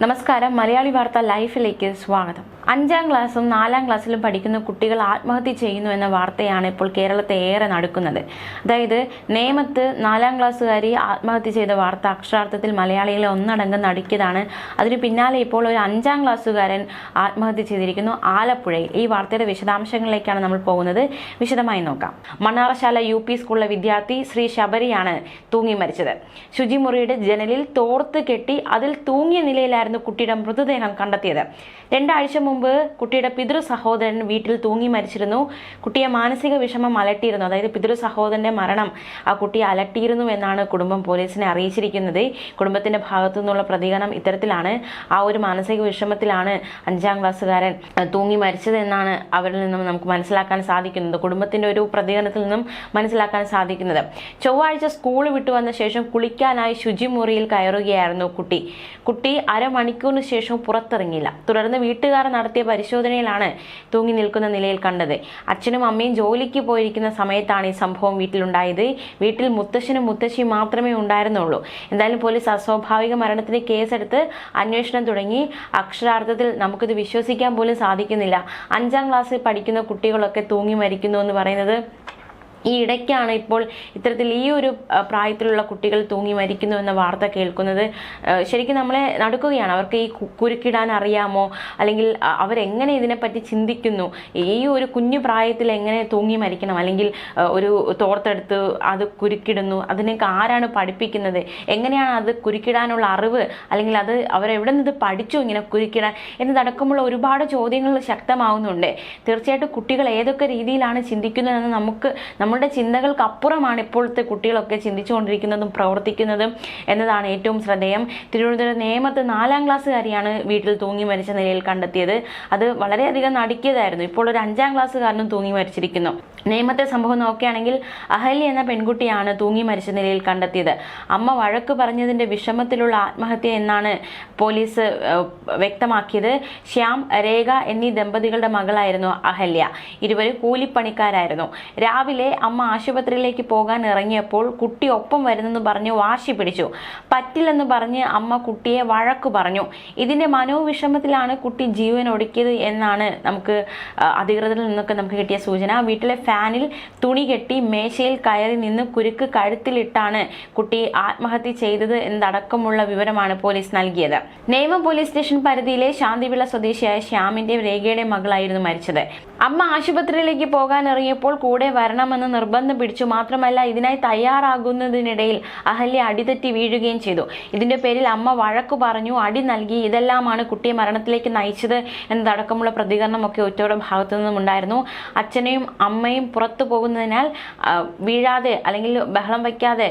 നമസ്കാരം. മലയാളി വാർത്ത ലൈഫിലേക്ക് സ്വാഗതം. അഞ്ചാം ക്ലാസ്സും നാലാം ക്ലാസ്സിലും പഠിക്കുന്ന കുട്ടികൾ ആത്മഹത്യ ചെയ്യുന്നു എന്ന വാർത്തയാണ് ഇപ്പോൾ കേരളത്തെ ഏറെ നടക്കുന്നത്. അതായത് നേമത്ത് നാലാം ക്ലാസ്സുകാരി ആത്മഹത്യ ചെയ്ത വാർത്ത അക്ഷരാർത്ഥത്തിൽ മലയാളികളെ ഒന്നടങ്കം നടുക്കിയതാണ്. അതിന് പിന്നാലെ ഇപ്പോൾ ഒരു അഞ്ചാം ക്ലാസ്സുകാരൻ ആത്മഹത്യ ചെയ്തിരിക്കുന്നു. ആലപ്പുഴയിൽ. ഈ വാർത്തയുടെ വിശദാംശങ്ങളിലേക്കാണ് നമ്മൾ പോകുന്നത്. വിശദമായി നോക്കാം. മണ്ണാറശാല യു പി സ്കൂളിലെ വിദ്യാർത്ഥി ശ്രീ ശബരിയാണ് തൂങ്ങി മരിച്ചത്. ശുചിമുറിയുടെ ജനലിൽ തോർത്ത് കെട്ടി അതിൽ തൂങ്ങിയ നിലയിലായിരുന്നു കുട്ടിയുടെ മൃതദേഹം കണ്ടെത്തിയത്. രണ്ടാഴ്ച മുമ്പ് കുട്ടിയുടെ പിതൃ സഹോദരൻ വീട്ടിൽ തൂങ്ങി മരിച്ചിരുന്നു. കുട്ടിയെ മാനസിക വിഷമം അലട്ടിയിരുന്നു. അതായത് പിതൃ സഹോദരന്റെ മരണം ആ കുട്ടിയെ അലട്ടിയിരുന്നു എന്നാണ് കുടുംബം പോലീസിനെ അറിയിച്ചിരിക്കുന്നത്. കുടുംബത്തിന്റെ ഭാഗത്തു നിന്നുള്ള പ്രതികരണം ഇത്തരത്തിലാണ്. ആ ഒരു മാനസിക വിഷമത്തിലാണ് അഞ്ചാം ക്ലാസ്സുകാരൻ തൂങ്ങി മരിച്ചത് എന്നാണ് അവരിൽ നിന്നും നമുക്ക് മനസ്സിലാക്കാൻ സാധിക്കുന്നത്. കുടുംബത്തിന്റെ ഒരു പ്രതികരണത്തിൽ നിന്നും മനസ്സിലാക്കാൻ സാധിക്കുന്നത്. ചൊവ്വാഴ്ച സ്കൂൾ വിട്ടു വന്ന ശേഷം കുളിക്കാനായി ശുചിമുറിയിൽ കയറുകയായിരുന്നു കുട്ടി. കുട്ടി അരമണിക്കൂറിന് ശേഷവും പുറത്തിറങ്ങിയില്ല. തുടർന്ന് വീട്ടുകാർ നടത്തിയ പരിശോധനയിലാണ് തൂങ്ങി നിൽക്കുന്ന നിലയിൽ കണ്ടത്. അച്ഛനും അമ്മയും ജോലിക്ക് പോയിരിക്കുന്ന സമയത്താണ് ഈ സംഭവം വീട്ടിലുണ്ടായത്. വീട്ടിൽ മുത്തശ്ശനും മുത്തശ്ശിയും മാത്രമേ ഉണ്ടായിരുന്നുള്ളൂ. എന്തായാലും പോലീസ് അസ്വാഭാവിക മരണത്തിന് കേസെടുത്ത് അന്വേഷണം തുടങ്ങി. അക്ഷരാർത്ഥത്തിൽ നമുക്കിത് വിശ്വസിക്കാൻ പോലും സാധിക്കുന്നില്ല. അഞ്ചാം ക്ലാസ്സിൽ പഠിക്കുന്ന കുട്ടികളൊക്കെ തൂങ്ങി മരിക്കുന്നു എന്ന് പറയുന്നത് ഈ ഇടയ്ക്കാണ് ഇപ്പോൾ ഇത്തരത്തിൽ ഈ ഒരു പ്രായത്തിലുള്ള കുട്ടികൾ തൂങ്ങി മരിക്കുന്നു എന്ന വാർത്ത കേൾക്കുന്നത്. ശരിക്കും നമ്മളെ നടക്കുകയാണ്. അവർക്ക് ഈ കുരുക്കിടാൻ അറിയാമോ? അല്ലെങ്കിൽ അവരെങ്ങനെ ഇതിനെപ്പറ്റി ചിന്തിക്കുന്നു? ഈ ഒരു കുഞ്ഞു പ്രായത്തിൽ എങ്ങനെ തൂങ്ങി മരിക്കണം? അല്ലെങ്കിൽ ഒരു തോർത്തെടുത്ത് അത് കുരുക്കിടുന്നു. അതിനൊക്കെ ആരാണ് പഠിപ്പിക്കുന്നത്? എങ്ങനെയാണ് അത് കുരുക്കിടാനുള്ള അറിവ്? അല്ലെങ്കിൽ അത് അവരെവിടെ നിന്ന് ഇത് പഠിച്ചു ഇങ്ങനെ കുരുക്കിടാൻ? എന്നതടക്കമുള്ള ഒരുപാട് ചോദ്യങ്ങൾ ശക്തമാവുന്നുണ്ട്. തീർച്ചയായിട്ടും കുട്ടികൾ ഏതൊക്കെ രീതിയിലാണ് ചിന്തിക്കുന്നതെന്ന് നമുക്ക് നമ്മുടെ ചിന്തകൾക്ക് അപ്പുറമാണ് ഇപ്പോഴത്തെ കുട്ടികളൊക്കെ ചിന്തിച്ചുകൊണ്ടിരിക്കുന്നതും പ്രവർത്തിക്കുന്നതും എന്നതാണ് ഏറ്റവും ശ്രദ്ധേയം. തിരുവനന്തപുരം നേമത്ത് നാലാം ക്ലാസ്സുകാരിയാണ് വീട്ടിൽ തൂങ്ങി മരിച്ച നിലയിൽ കണ്ടെത്തിയത്. അത് വളരെയധികം നടുക്കിയതായിരുന്നു. ഇപ്പോൾ ഒരു അഞ്ചാം ക്ലാസ്സുകാരനും തൂങ്ങി മരിച്ചിരിക്കുന്നു. നേമത്തെ സംഭവം നോക്കുകയാണെങ്കിൽ അഹല്യ എന്ന പെൺകുട്ടിയാണ് തൂങ്ങി മരിച്ച നിലയിൽ കണ്ടെത്തിയത്. അമ്മ വഴക്ക് പറഞ്ഞതിന്റെ വിഷമത്തിലുള്ള ആത്മഹത്യ എന്നാണ് പോലീസ് വ്യക്തമാക്കിയത്. ശ്യാം രേഖ എന്നീ ദമ്പതികളുടെ മകളായിരുന്നു അഹല്യ. ഇരുവരും കൂലിപ്പണിക്കാരായിരുന്നു. രാവിലെ അമ്മ ആശുപത്രിയിലേക്ക് പോകാൻ ഇറങ്ങിയപ്പോൾ കുട്ടി ഒപ്പം വരുന്നെന്ന് പറഞ്ഞ് വാശി പിടിച്ചു. പറ്റില്ലെന്ന് പറഞ്ഞ് അമ്മ കുട്ടിയെ വഴക്കു പറഞ്ഞു. ഇതിന്റെ മനോവിഷമത്തിലാണ് കുട്ടി ജീവൻ ഒടുക്കിയത് എന്നാണ് നമുക്ക് അധികൃതരിൽ നിന്നൊക്കെ നമുക്ക് കിട്ടിയ സൂചന. വീട്ടിലെ ഫാനിൽ തുണി കെട്ടി മേശയിൽ കയറി നിന്ന് കുരുക്ക് കഴുത്തിലിട്ടാണ് കുട്ടി ആത്മഹത്യ ചെയ്തത് എന്നതടക്കമുള്ള വിവരമാണ് പോലീസ് നൽകിയത്. നേമം പോലീസ് സ്റ്റേഷൻ പരിധിയിലെ ശാന്തിവിള സ്വദേശിയായ ശ്യാമിന്റെ രേഖയുടെ മകളായിരുന്നു മരിച്ചത്. അമ്മ ആശുപത്രിയിലേക്ക് പോകാൻ ഇറങ്ങിയപ്പോൾ കൂടെ വരണമെന്ന് നിർബന്ധം പിടിച്ചു മാത്രമല്ല ഇതിനായി തയ്യാറാകുന്നതിനിടയിൽ അഹല്യ അടിതെറ്റി വീഴുകയും ചെയ്തു. ഇതിന്റെ പേരിൽ അമ്മ വഴക്കു പറഞ്ഞു അടി നൽകി ഇതെല്ലാമാണ് കുട്ടിയെ മരണത്തിലേക്ക് നയിച്ചത് എന്നതടക്കമുള്ള പ്രതികരണമൊക്കെ ഒറ്റയുടെ ഭാഗത്തു നിന്നും ഉണ്ടായിരുന്നു അച്ഛനെയും അമ്മയും പുറത്തു പോകുന്നതിനാൽ വീഴാതെ അല്ലെങ്കിൽ ബഹളം വയ്ക്കാതെ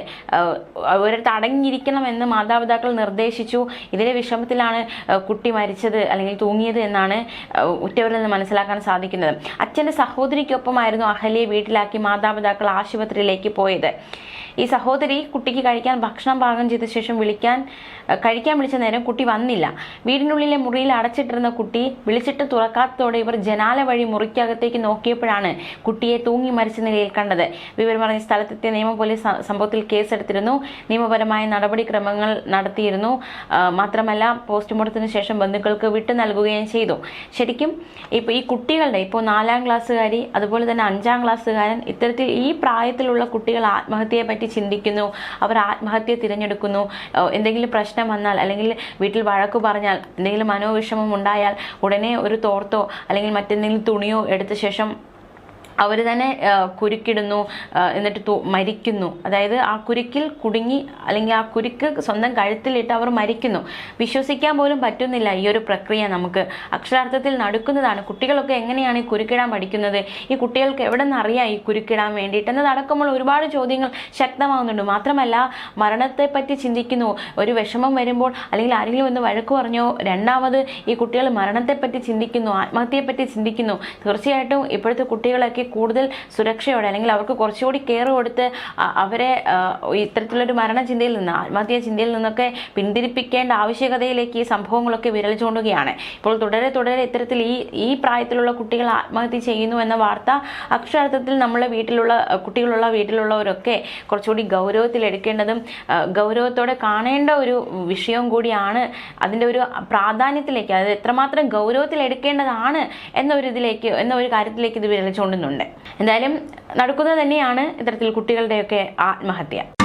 ഒരിടത്ത് അടങ്ങിയിരിക്കണം എന്ന് മാതാപിതാക്കൾ നിർദ്ദേശിച്ചു. ഇതിലെ വിഷമത്തിലാണ് കുട്ടി മരിച്ചത് അല്ലെങ്കിൽ തൂങ്ങിയത് എന്നാണ് ഉറ്റവരിൽ നിന്ന് മനസ്സിലാക്കാൻ സാധിക്കുന്നത്. അച്ഛന്റെ സഹോദരിക്കൊപ്പമായിരുന്നു അഹലിയെ വീട്ടിലാക്കി മാതാപിതാക്കൾ ആശുപത്രിയിലേക്ക് പോയത്. ഈ സഹോദരി കുട്ടിക്ക് കഴിക്കാൻ ഭക്ഷണം പാകം ചെയ്ത ശേഷം വിളിക്കാൻ കഴിക്കാൻ വിളിച്ച നേരം കുട്ടി വന്നില്ല. വീടിനുള്ളിലെ മുറിയിൽ അടച്ചിട്ടിരുന്ന കുട്ടി വിളിച്ചിട്ട് തുറക്കാത്തതോടെ ഇവർ ജനാല വഴി മുറിക്കകത്തേക്ക് നോക്കിയപ്പോഴാണ് കുട്ടിയെ തൂങ്ങി മരിച്ച നിലയിൽ കണ്ടത്. വിവരം പറഞ്ഞ സ്ഥലത്തെത്തിയ നിയമ പോലീസ് സംഭവത്തിൽ കേസെടുത്തിരുന്നു. നിയമപരമായ നടപടിക്രമങ്ങൾ നടത്തിയിരുന്നു. മാത്രമല്ല പോസ്റ്റ്മോർട്ടത്തിന് ശേഷം ബന്ധുക്കൾക്ക് വിട്ടു നൽകുകയും ചെയ്തു. ശരിക്കും ഇപ്പോൾ ഈ കുട്ടികളുടെ ഇപ്പോൾ നാലാം ക്ലാസ്സുകാരി അതുപോലെ തന്നെ അഞ്ചാം ക്ലാസ്സുകാരൻ ഇത്തരത്തിൽ ഈ പ്രായത്തിലുള്ള കുട്ടികൾ ആത്മഹത്യയെ പറ്റി ചിന്തിക്കുന്നു അവർ ആത്മഹത്യ തിരഞ്ഞെടുക്കുന്നു എന്തെങ്കിലും പ്രശ്നം വന്നാൽ അല്ലെങ്കിൽ വീട്ടിൽ വഴക്ക് പറഞ്ഞാൽ എന്തെങ്കിലും മനോവിഷമം ഉണ്ടായാൽ ഉടനെ ഒരു തോർത്തോ അല്ലെങ്കിൽ മറ്റെന്തെങ്കിലും തുണിയോ എടുത്ത ശേഷം അവർ തന്നെ കുരുക്കിടുന്നു എന്നിട്ട് മരിക്കുന്നു. അതായത് ആ കുരുക്കിൽ കുടുങ്ങി അല്ലെങ്കിൽ ആ കുരുക്ക് സ്വന്തം കഴുത്തിലിട്ട് അവർ മരിക്കുന്നു. വിശ്വസിക്കാൻ പോലും പറ്റുന്നില്ല ഈ ഒരു പ്രക്രിയ നമുക്ക്. അക്ഷരാർത്ഥത്തിൽ നടക്കുന്നതാണ്. കുട്ടികളൊക്കെ എങ്ങനെയാണ് ഈ കുരുക്കിടാൻ പഠിക്കുന്നത്? ഈ കുട്ടികൾക്ക് എവിടെ നിന്നറിയാം ഈ കുരുക്കിടാൻ വേണ്ടിയിട്ട്? എന്നതടക്കമുള്ള ഒരുപാട് ചോദ്യങ്ങൾ ശക്തമാകുന്നുണ്ട് മാത്രമല്ല മരണത്തെ പറ്റി ചിന്തിക്കുന്നു. ഒരു വിഷമം വരുമ്പോൾ അല്ലെങ്കിൽ ആരെങ്കിലും ഒന്ന് വഴക്ക് പറഞ്ഞോ? രണ്ടാമത് ഈ കുട്ടികൾ മരണത്തെപ്പറ്റി ചിന്തിക്കുന്നു ആത്മഹത്യയെപ്പറ്റി ചിന്തിക്കുന്നു. തീർച്ചയായിട്ടും ഇപ്പോഴത്തെ കുട്ടികളൊക്കെ കൂടുതൽ സുരക്ഷയോടെ അല്ലെങ്കിൽ അവർക്ക് കുറച്ചുകൂടി കെയർ കൊടുത്ത് അവരെ ഇത്തരത്തിലൊരു മരണചിന്തയിൽ നിന്ന് ആത്മഹത്യ ചിന്തയിൽ നിന്നൊക്കെ പിന്തിരിപ്പിക്കേണ്ട ആവശ്യകതയിലേക്ക് ഈ സംഭവങ്ങളൊക്കെ വിരൽ ചൂണ്ടുകയാണ്. ഇപ്പോൾ തുടരെ തുടരെ ഇത്തരത്തിൽ ഈ ഈ പ്രായത്തിലുള്ള കുട്ടികൾ ആത്മഹത്യ ചെയ്യുന്നു എന്ന വാർത്ത അക്ഷരാർത്ഥത്തിൽ നമ്മളെ വീട്ടിലുള്ള കുട്ടികളുള്ള വീട്ടിലുള്ളവരൊക്കെ കുറച്ചുകൂടി ഗൗരവത്തിൽ എടുക്കേണ്ടതും ഗൗരവത്തോടെ കാണേണ്ട ഒരു വിഷയവും കൂടിയാണ് അതിന്റെ ഒരു പ്രാധാന്യത്തിലേക്ക് അത് എത്രമാത്രം ഗൗരവത്തിൽ എടുക്കേണ്ടതാണ് എന്നൊരു ഇതിലേക്ക് എന്ന ഒരു കാര്യത്തിലേക്ക് ഇത് വിരൽ ചൂണ്ടുന്നുണ്ട്. എന്തായാലും നടക്കുന്നത് തന്നെയാണ് ഇത്തരത്തിൽ കുട്ടികളുടെയൊക്കെ ആത്മഹത്യ.